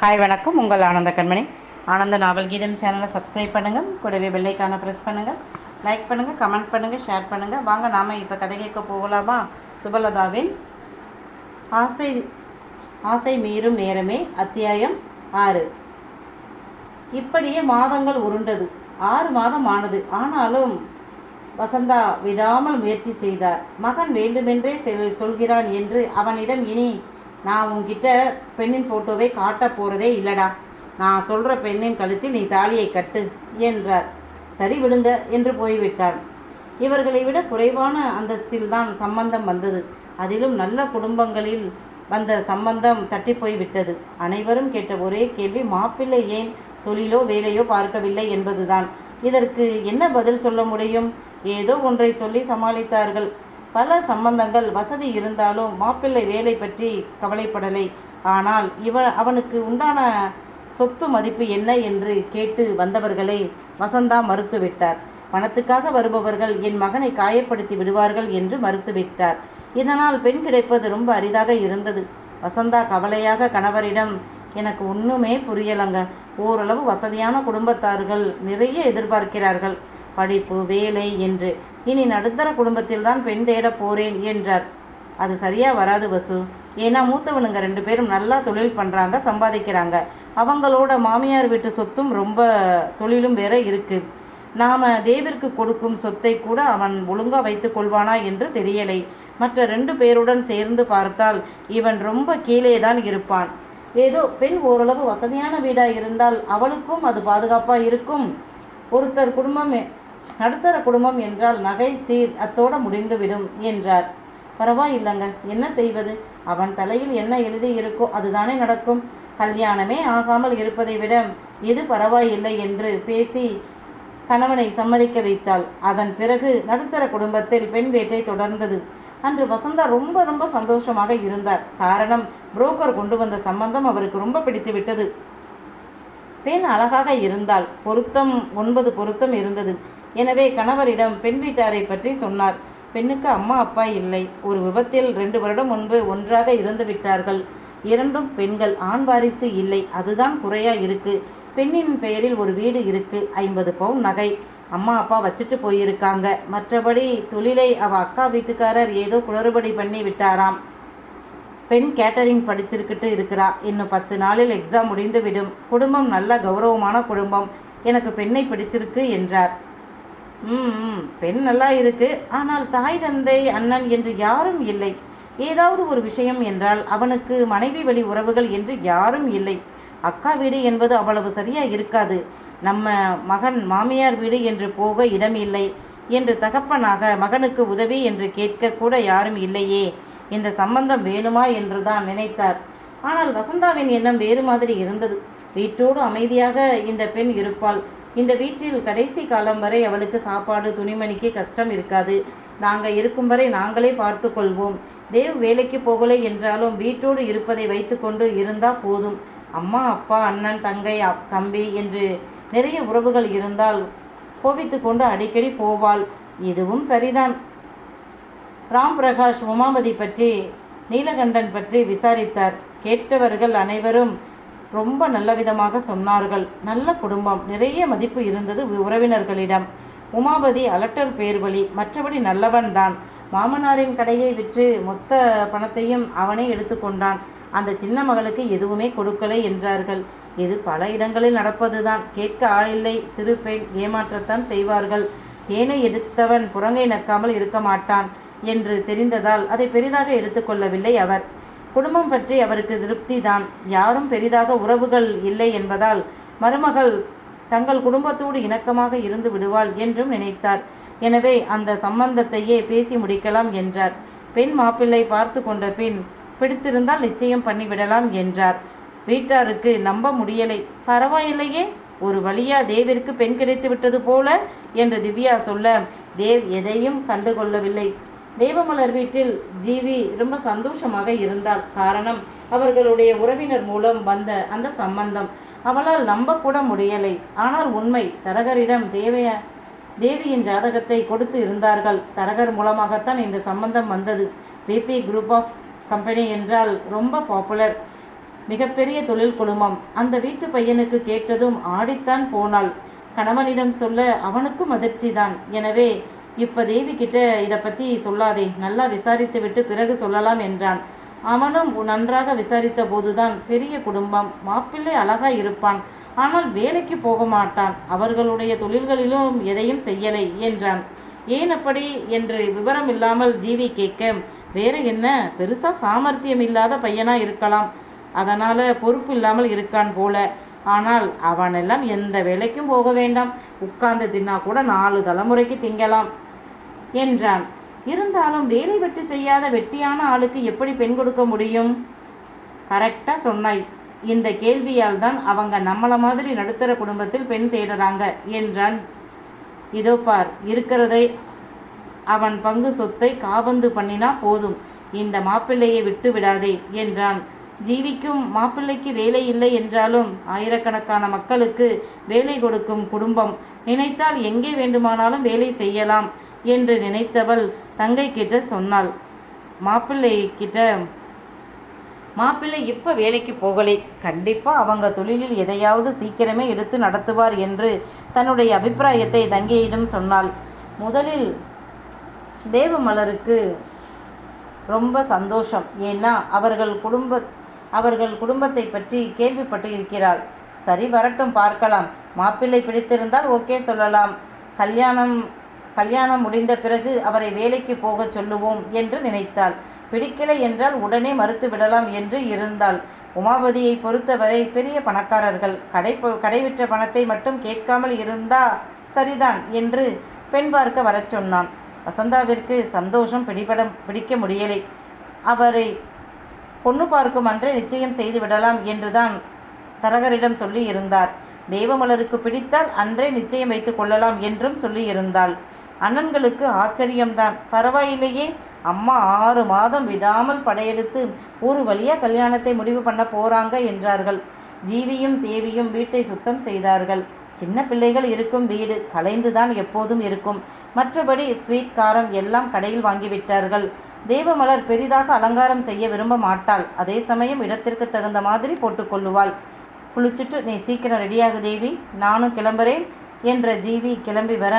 Hi வணக்கம். உங்கள் ஆனந்த கண்மணி. ஆனந்த நாவல் கீதம் சேனலை சப்ஸ்கிரைப் பண்ணுங்கள் கூடவே வெள்ளைக்கான ப்ரெஸ் பண்ணுங்கள் லைக் பண்ணுங்கள் கமெண்ட் பண்ணுங்கள் ஷேர் பண்ணுங்கள் வாங்க நாம் இப்போ கதை கேட்க போகலாமா? சுபலதாவின் ஆசை ஆசை மீறும் நேரமே அத்தியாயம் ஆறு. இப்படியே மாதங்கள் உருண்டது. ஆறு மாதம் ஆனது. ஆனாலும் வசந்தா விடாமல் முயற்சி செய்தார். மகன் வேண்டுமென்றே சொல்கிறான் என்று அவனிடம் இனி நான் உங்ககிட்ட பெண்ணின் ஃபோட்டோவை காட்டப் போகிறதே இல்லடா. நான் சொல்கிற பெண்ணின் கழுத்தில் நீ தாலியை கட்டு என்றார். சரி விடுங்க என்று போய்விட்டார். இவர்களை விட குறைவான அந்தஸ்தில்தான் சம்பந்தம் வந்தது. அதிலும் நல்ல குடும்பங்களில் வந்த சம்பந்தம் தட்டி போய்விட்டது அனைவரும் கேட்ட ஒரே கேள்வி மாப்பிள்ளை ஏன் தொழிலோ வேலையோ பார்க்கவில்லை என்பதுதான். இதற்கு என்ன பதில் சொல்ல முடியும்? ஏதோ ஒன்றை சொல்லி சமாளித்தார்கள். பல சம்பந்தங்கள் வசதி இருந்தாலும் மாப்பிள்ளை வேலை பற்றி கவலைப்படலை. ஆனால் இவன் அவனுக்கு உண்டான சொத்து மதிப்பு என்ன என்று கேட்டு வந்தவர்களை வசந்தா மறுத்துவிட்டார். பணத்துக்காக வருபவர்கள் என் மகனை காயப்படுத்தி விடுவார்கள் என்று மறுத்துவிட்டார். இதனால் பெண் கிடைப்பது ரொம்ப அரிதாக இருந்தது. வசந்தா கவலையாக கணவரிடம் எனக்கு ஒன்றுமே புரியலங்க. ஓரளவு வசதியான குடும்பத்தார்கள் நிறைய எதிர்பார்க்கிறார்கள். படிப்பு வேலை என்று. இனி நடுத்தர குடும்பத்தில் தான் பெண் தேட போறேன் என்றார். அது சரியா வராது வசு. ஏன்னா மூத்தவனுங்க ரெண்டு பேரும் நல்லா தொழில் பண்ணுறாங்க சம்பாதிக்கிறாங்க. அவங்களோட மாமியார் வீட்டு சொத்தும் ரொம்ப தொழிலும் வேற இருக்கு. நாம தேவிற்கு கொடுக்கும் சொத்தை கூட அவன் ஒழுங்கா வைத்து கொள்வானா என்று தெரியலை. மற்ற ரெண்டு பேருடன் சேர்ந்து பார்த்தால் இவன் ரொம்ப கீழே தான் இருப்பான். ஏதோ பெண் ஓரளவு வசதியான வீடாக இருந்தால் அவளுக்கும் அது பாதுகாப்பாக இருக்கும். ஒருத்தர் குடும்பம் நடுத்தர குடும்பம் என்றால் நகை சீர் அத்தோட முடிந்துவிடும் என்றார். பரவாயில்லைங்க என்ன செய்வது? அவன் தலையில் என்ன எழுதி இருக்கோ அதுதானே நடக்கும். கல்யாணமே ஆகாமல் இருப்பதை விட இது பரவாயில்லை என்று பேசி கணவனை சம்மதிக்க வைத்தாள். அதன் பிறகு நடுத்தர குடும்பத்தில் பெண் வேட்டை தொடர்ந்தது. அன்று வசந்தா ரொம்ப ரொம்ப சந்தோஷமாக இருந்தார். காரணம் புரோக்கர் கொண்டு வந்த சம்பந்தம் அவருக்கு ரொம்ப பிடித்து விட்டது. பெண் அழகாக இருந்தால் பொருத்தம் ஒன்பது பொருத்தம் இருந்தது. எனவே கணவரிடம் பெண் வீட்டாரை பற்றி சொன்னார். பெண்ணுக்கு அம்மா அப்பா இல்லை. ஒரு விபத்தில் ரெண்டு வருடம் முன்பு ஒன்றாக இறந்து விட்டார்கள். இரண்டும் பெண்கள். ஆண் வாரிசு இல்லை. அதுதான் குறையா இருக்கு. பெண்ணின் பெயரில் ஒரு வீடு இருக்கு. ஐம்பது பவுன் நகை. அம்மா அப்பா வச்சுட்டு போயிருக்காங்க. மற்றபடி தொழிலை அவ அக்கா வீட்டுக்காரர் ஏதோ குளறுபடி பண்ணி விட்டாராம். பெண் கேட்டரிங் படிச்சிருக்கிட்டு இருக்கிறா. இன்னும் பத்து நாளில் எக்ஸாம் முடிந்து விடும் குடும்பம் நல்ல கௌரவமான குடும்பம். எனக்கு பெண்ணை பிடிச்சிருக்கு என்றார். ம் பெண் நல்லா இருக்கு. ஆனால் தாய் தந்தை அண்ணன் என்று யாரும் இல்லை. ஏதாவது ஒரு விஷயம் என்றால் அவனுக்கு மனைவி வழி உறவுகள் என்று யாரும் இல்லை. அக்கா வீடு என்பது அவ்வளவு சரியா இருக்காது. நம்ம மகன் மாமியார் வீடு என்று போக இடம் இல்லை என்று தகப்பனாக மகனுக்கு உதவி என்று கேட்க கூட யாரும் இல்லையே. இந்த சம்பந்தம் வேணுமா என்று தான் நினைத்தார். ஆனால் வசந்தாவின் எண்ணம் வேறு மாதிரி இருந்தது. வீட்டோடு அமைதியாக இந்த பெண் இருப்பாள். இந்த வீட்டில் கடைசி காலம் வரை அவளுக்கு சாப்பாடு துணிமணிக்கு கஷ்டம் இருக்காது. நாங்கள் இருக்கும் வரை நாங்களே பார்த்து கொள்வோம். தேவ் வேலைக்கு போகலை என்றாலும் வீட்டோடு இருப்பதை வைத்துக்கொண்டு இருந்தால் போதும். அம்மா அப்பா அண்ணன் தங்கை அப்- தம்பி என்று நிறைய உறவுகள் இருந்தால் கோவித்து கொண்டு அடிக்கடி போவாள். இதுவும் சரிதான். ராம் பிரகாஷ் உமாபதி பற்றி நீலகண்டன் பற்றி விசாரித்தார். கேட்டவர்கள் அனைவரும் ரொம்ப நல்ல விதமாக சொன்னார்கள். நல்ல குடும்பம். நிறைய மதிப்பு இருந்தது உறவினர்களிடம். உமாபதி அலட்டர் பேர்வழி மற்றபடி நல்லவன் தான். மாமனாரின் கடையை விற்று மொத்த பணத்தையும் அவனே எடுத்துக்கொண்டான் அந்த சின்ன மகளுக்கு எதுவுமே கொடுக்கலை என்றார்கள். இது பல இடங்களில் நடப்பதுதான். கேட்க ஆளில்லை. சிறு பெண் ஏமாற்றத்தான் செய்வார்கள். ஏனை எடுத்தவன் புறங்கை நக்காமல் இருக்க மாட்டான் என்று தெரிந்ததால் அதை பெரிதாக எடுத்துக்கொள்ளவில்லை அவர். குடும்பம் பற்றி அவருக்கு திருப்தி தான் யாரும் பெரிதாக உறவுகள் இல்லை என்பதால் மருமகள் தங்கள் குடும்பத்தோடு இணக்கமாக இருந்து விடுவாள் என்றும் நினைத்தார். எனவே அந்த சம்பந்தத்தையே பேசி முடிக்கலாம் என்றார். பெண் மாப்பிள்ளை பார்த்து கொண்ட பின் பிடித்திருந்தால் நிச்சயம் பண்ணிவிடலாம் என்றார். வீட்டாருக்கு நம்ப முடியலை. பரவாயில்லையே ஒரு வழியா தேவிற்கு பெண் கிடைத்து விட்டது போல என்று திவ்யா சொல்ல தேவ் எதையும் கண்டுகொள்ளவில்லை. தெய்வமலர் வீட்டில் ஜீவி ரொம்ப சந்தோஷமாக இருந்தாள் காரணம் அவர்களுடைய உறவினர் மூலம் வந்த அந்த சம்பந்தம். அவளால் நம்பக்கூட முடியலை. ஆனால் உண்மை தரகரிடம் தேவைய தேவியின் ஜாதகத்தை கொடுத்து இருந்தார்கள். தரகர் மூலமாகத்தான் இந்த சம்பந்தம் வந்தது. பிபி குரூப் ஆஃப் கம்பெனி என்றால் ரொம்ப பாப்புலர் மிகப்பெரிய தொழில் குழுமம். அந்த வீட்டு பையனுக்கு கேட்டதும் ஆடித்தான் போனாள். கணவனிடம் சொல்ல அவனுக்கும் அதிர்ச்சிதான். எனவே இப்போ தேவி கிட்ட இதை பற்றி சொல்லாதே. நல்லா விசாரித்து விட்டு பிறகு சொல்லலாம் என்றான். அவனும் நன்றாக விசாரித்த போதுதான் பெரிய குடும்பம் மாப்பிள்ளை அழகா இருப்பான். ஆனால் வேலைக்கு போக மாட்டான். அவர்களுடைய தொழில்களிலும் எதையும் செய்யலை என்றான். ஏன் அப்படி என்று விவரம் இல்லாமல் ஜீவி கேட்க வேற என்ன? பெருசா சாமர்த்தியம் இல்லாத பையனா இருக்கலாம். அதனால பொறுப்பு இல்லாமல் இருக்கான் போல. ஆனால் அவனெல்லாம் எந்த வேலைக்கும் போக வேண்டாம். உட்கார்ந்து தின்னா கூட நாலு தலைமுறைக்கு திங்கலாம். என்றான் இருந்தாலும் வேலை வெட்டி செய்யாத வெட்டியான ஆளுக்கு எப்படி பெண் கொடுக்க முடியும்? கரெக்டாக சொன்னாய். இந்த கேள்வியால் தான் அவங்க நம்மள மாதிரி நடுத்தர குடும்பத்தில் பெண் தேடுறாங்க என்றான். இதோ பார் இருக்கிறதை அவன் பங்கு சொத்தை காபந்து பண்ணினா போதும். இந்த மாப்பிள்ளையை விட்டு விடாதே என்றான். ஜீவிக்கும் மாப்பிள்ளைக்கு வேலை இல்லை என்றாலும் ஆயிரக்கணக்கான மக்களுக்கு வேலை கொடுக்கும் குடும்பம். நினைத்தால் எங்கே வேண்டுமானாலும் வேலை செய்யலாம். என்று நினைத்தவள் தங்கை கிட்ட சொன்னாள். மாப்பிள்ளை கிட்ட மாப்பிள்ளை இப்போ வேலைக்கு போகலை. கண்டிப்பாக அவங்க தொழிலில் எதையாவது சீக்கிரமே எடுத்து நடத்துவார் என்று தன்னுடைய அபிப்பிராயத்தை தங்கையிடம் சொன்னாள். முதலில் தேவமலருக்கு ரொம்ப சந்தோஷம். ஏன்னா அவர்கள் குடும்ப அவர்கள் குடும்பத்தை பற்றி கேள்விப்பட்டு இருக்கிறாள் சரி வரட்டும் பார்க்கலாம். மாப்பிள்ளை பிடித்திருந்தால் ஓகே சொல்லலாம். கல்யாணம் கல்யாணம் முடிந்த பிறகு அவரை வேலைக்கு போகச் சொல்லுவோம் என்று நினைத்தாள். பிடிக்கலை என்றால் உடனே மறுத்து விடலாம் என்று இருந்தாள். உமாபதியை பொறுத்தவரை பெரிய பணக்காரர்கள். கடை பொ- கடைவிற்ற பணத்தை மட்டும் கேட்காமல் இருந்தா சரிதான் என்று பெண் பார்க்க வரச் சொன்னான். வசந்தாவிற்கு சந்தோஷம் பிடிபட பிடிக்க முடியலை. அவரை பொண்ணு பார்க்கும் அன்றே நிச்சயம் செய்து விடலாம் என்றுதான் தரகரிடம் சொல்லி இருந்தார். தேவமலருக்கு பிடித்தால் அன்றே நிச்சயம் வைத்துக் கொள்ளலாம் என்றும் சொல்லியிருந்தாள் அண்ணன்களுக்கு ஆச்சரியம்தான். பரவாயில்லையே அம்மா ஆறு மாதம் விடாமல் படையெடுத்து ஒரு வழியாக கல்யாணத்தை முடிவு பண்ண போறாங்க என்றார்கள். ஜீவியும் தேவியும் வீட்டை சுத்தம் செய்தார்கள். சின்ன பிள்ளைகள் இருக்கும் வீடு கலைந்துதான் எப்போதும் இருக்கும். மற்றபடி ஸ்வீட் காரம் எல்லாம் கடையில் வாங்கிவிட்டார்கள் தேவமலர் பெரிதாக அலங்காரம் செய்ய விரும்ப மாட்டாள். அதே சமயம் இடத்திற்கு தகுந்த மாதிரி போட்டுக்கொள்ளுவாள் குளிச்சுட்டு நீ சீக்கிரம் ரெடியாகு தேவி. நானும் கிளம்புறேன் என்ற ஜீவி கிளம்பி வர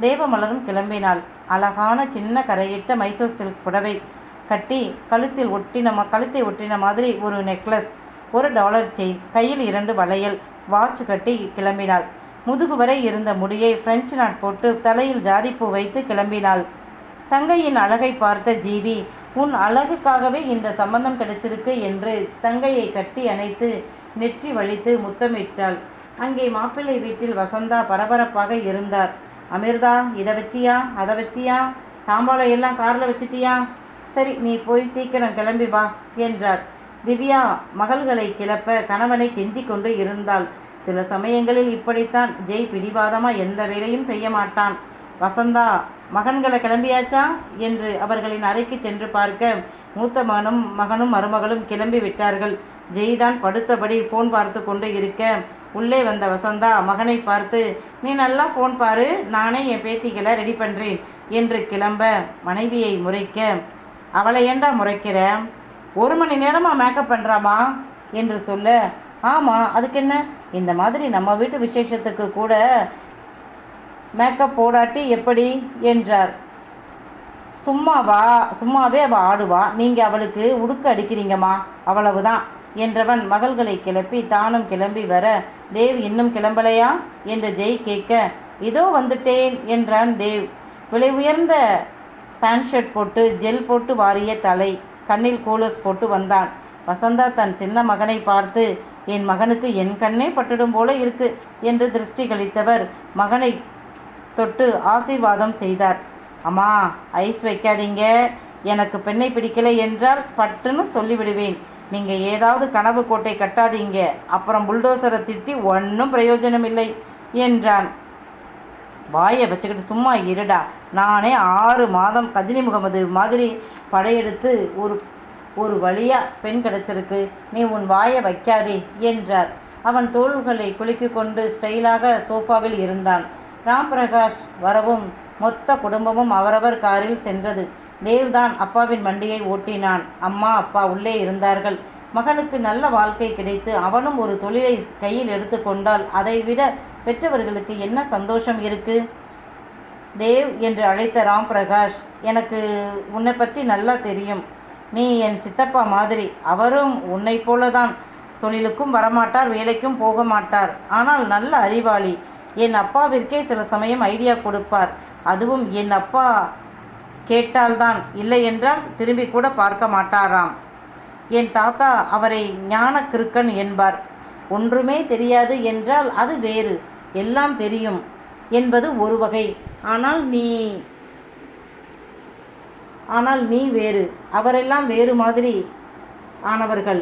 தேவமலரும் கிளம்பினாள். அழகான சின்ன கரையிட்ட மைசூர் சில்க் புடவை கட்டி கழுத்தில் ஒட்டின ம- கழுத்தை ஒட்டின மாதிரி ஒரு நெக்லஸ் ஒரு டாலர் செயின் கையில் இரண்டு வளையல் வாட்ச் கட்டி கிளம்பினாள். முதுகு வரை இருந்த முடியை பிரெஞ்சு நாட் போட்டு தலையில் ஜாதிப்பூ வைத்து கிளம்பினாள். தங்கையின் அழகை பார்த்த ஜீவி உன் அழகுக்காகவே இந்த சம்பந்தம் கிடைச்சிருக்கு என்று தங்கையை கட்டி அணைத்து நெற்றி வலித்து முத்தமிட்டாள். அங்கே மாப்பிள்ளை வீட்டில் வசந்தா பரபரப்பாக இருந்தார். அமிர்தா இதை வச்சியா அதை வச்சியா? தாம்பாளம் எல்லாம் காரில் வச்சிட்டியா? சரி நீ போய் சீக்கிரம் கிளம்பி வா என்றார். திவ்யா மகள்களை கிளப்ப கணவனை கெஞ்சி கொண்டு இருந்தாள். சில சமயங்களில் இப்படித்தான் ஜெய் பிடிவாதமா எந்த வேலையும் செய்ய மாட்டான். வசந்தா மகன்களை கிளம்பியாச்சா? என்று அவர்களின் அறைக்கு சென்று பார்க்க மூத்த மகனும் மகனும் மருமகளும் கிளம்பி விட்டார்கள். ஜெய் தான் படுத்தபடி ஃபோன் பார்த்து கொண்டு இருக்க உள்ளே வந்த வசந்தா மகனை பார்த்து நீ நல்லா ஃபோன் பாரு நானே என் பேத்திகளை ரெடி பண்ணுறேன் என்று கிளம்ப மனைவியை முறைக்க. அவளை ஏண்டா முறைக்கிற? ஒரு மணி நேரமாக மேக்கப் பண்ணுறாமா என்று சொல்ல ஆமாம் அதுக்கு என்ன? இந்த மாதிரி நம்ம வீட்டு விசேஷத்துக்கு கூட மேக்கப் போடாட்டி எப்படி? என்றார். சும்மாவா? சும்மாவே அவள் ஆடுவா. நீங்கள் அவளுக்கு உடுக்க அடிக்கிறீங்கம்மா. அவ்வளவுதான். என்றவன் மகள்களை கிளப்பி தானும் கிளம்பி வர தேவ் இன்னும் கிளம்பலையா என்று ஜெய் கேட்க இதோ வந்துட்டேன் என்றான் தேவ். விலை உயர்ந்த பேண்ட் ஷர்ட் போட்டு ஜெல் போட்டு வாரிய தலை கண்ணில் கூலஸ் போட்டு வந்தான். வசந்தா தன் சின்ன மகனை பார்த்து என் மகனுக்கு என் கண்ணே பட்டுடும் போல இருக்கு என்று திருஷ்டி கழித்தவர் மகனை தொட்டு ஆசீர்வாதம் செய்தார். அம்மா ஐஸ் வைக்காதீங்க. எனக்கு பெண்ணை பிடிக்கலை என்றால் பட்டுன்னு சொல்லிவிடுவேன். நீங்கள் ஏதாவது கனவு கோட்டை கட்டாதீங்க. அப்புறம் புல்டோசரை திட்டி ஒன்றும் பிரயோஜனம் இல்லை என்றான். வாயை வச்சுக்கிட்டு சும்மா இருடா. நானே ஆறு மாதம் கஜினி முகமது மாதிரி படையெடுத்து ஒரு ஒரு வழியாக பெண் கிடைச்சிருக்கு. நீ உன் வாயை வைக்காதே என்றார். அவன் தோள்களை குலுக்கி கொண்டு ஸ்டைலாக சோஃபாவில் இருந்தான். ராம் பிரகாஷ் வரவும் மொத்த குடும்பமும் அவரவர் காரில் சென்றது. தேவ்தான் அப்பாவின் வண்டியை ஓட்டினான். அம்மா அப்பா உள்ளே இருந்தார்கள். மகனுக்கு நல்ல வாழ்க்கை கிடைத்து அவனும் ஒரு தொழிலை கையில் எடுத்துக்கொண்டால் அதைவிட பெற்றவர்களுக்கு என்ன சந்தோஷம் இருக்கு? தேவ் என்று அழைத்த ராம் பிரகாஷ் எனக்கு உன்னை பற்றி நல்லா தெரியும். நீ என் சித்தப்பா மாதிரி. அவரும் உன்னை போலதான். தொழிலுக்கும் வரமாட்டார் வேலைக்கும் போக மாட்டார். ஆனால் நல்ல அறிவாளி. என் அப்பாவிற்கே சில சமயம் ஐடியா கொடுப்பார். அதுவும் என் அப்பா கேட்டால்தான். இல்லை என்றால் திரும்பி கூட பார்க்க மாட்டாராம். என் தாத்தா அவரை ஞான கிருக்கன் என்பார். ஒன்றுமே தெரியாது என்றால் அது வேறு. எல்லாம் தெரியும் என்பது ஒரு வகை. ஆனால் நீ ஆனால் நீ வேறு. அவரெல்லாம் வேறு மாதிரி ஆனவர்கள்.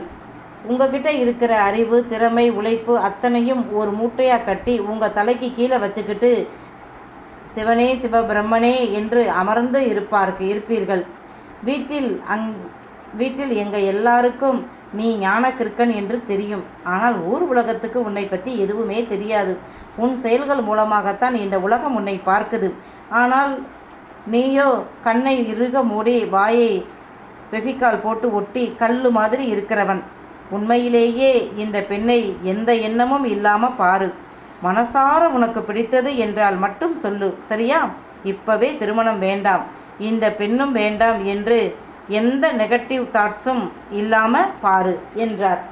உங்ககிட்ட இருக்கிற அறிவு திறமை உழைப்பு அத்தனையும் ஒரு மூட்டையாக கட்டி உங்கள் தலைக்கு கீழே வச்சுக்கிட்டு சிவனே சிவபிரம்மனே என்று அமர்ந்து இருப்பார்க்கு இருப்பீர்கள். வீட்டில் அங் வீட்டில் எங்கள் எல்லாருக்கும் நீ ஞான கிருக்கன் என்று தெரியும். ஆனால் ஊர் உலகத்துக்கு உன்னை பற்றி எதுவுமே தெரியாது. உன் செயல்கள் மூலமாகத்தான் இந்த உலகம் உன்னை பார்க்குது. ஆனால் நீயோ கண்ணை இறுக மூடி வாயை வெஃபிக்கால் போட்டு ஒட்டி கல்லு மாதிரி இருக்கிறவன். உண்மையிலேயே இந்த பெண்ணை எந்த எண்ணமும் இல்லாமல் பாரு. மனசார உனக்கு பிடித்தது என்றால் மட்டும் சொல்லு சரியா? இப்பவே திருமணம் வேண்டாம். இந்த பெண்ணும் வேண்டாம் என்று எந்த நெகட்டிவ் தாட்ஸும் இல்லாமல் பாரு என்றார்.